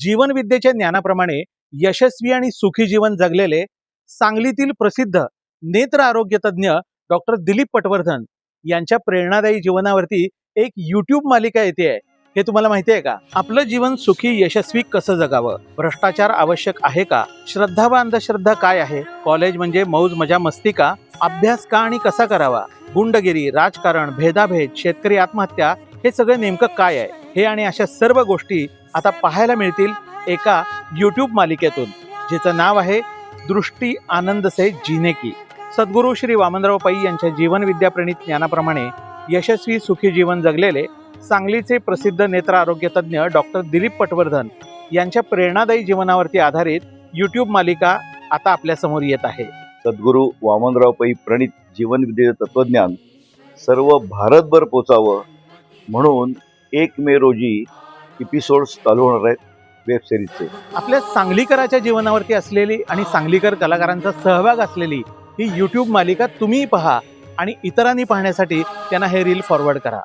जीवनविद्येच्या ज्ञानाप्रमाणे यशस्वी आणि सुखी जीवन जगलेले सांगलीतील प्रसिद्ध नेत्र आरोग्य तज्ज्ञ डॉक्टर दिलीप पटवर्धन यांच्या प्रेरणादायी जीवनावरती एक युट्यूब मालिका येते. आहे हे तुम्हाला माहिती आहे का? आपलं जीवन सुखी यशस्वी कसं जगावं? भ्रष्टाचार आवश्यक आहे का? श्रद्धा व अंधश्रद्धा काय आहे? कॉलेज म्हणजे मौज मजा मस्ती का? अभ्यास का आणि कसा करावा? गुंडगिरी राजकारण भेदाभेद शेतकरी आत्महत्या हे सगळं नेमकं काय आहे? हे आणि अशा सर्व गोष्टी आता पाहायला मिळतील एका यूट्यूब मालिकेतून जिचं नाव आहे दृष्टी आनंद से जीने की. सद्गुरू श्री वामनराव पै यांच्या जीवनविद्याप्रणित ज्ञानाप्रमाणे यशस्वी सुखी जीवन जगलेले सांगलीचे प्रसिद्ध नेत्र आरोग्य तज्ज्ञ डॉक्टर दिलीप पटवर्धन यांच्या प्रेरणादायी जीवनावरती आधारित यूट्यूब मालिका आता आपल्यासमोर येत आहे. सद्गुरू वामनराव पै प्रणित जीवनविद्य तत्वज्ञान सर्व भारतभर पोचावं म्हणून एक मे रोजी एपिसोड्स चालू होणार आहेत वेब सिरीजचे आपल्या सांगलीकराच्या जीवनावरती असलेली आणि सांगलीकर कलाकारांचा सहभाग असलेली ही यूट्यूब मालिका तुम्ही पहा आणि इतरांनी पाहण्यासाठी त्यांना हे रील फॉरवर्ड करा.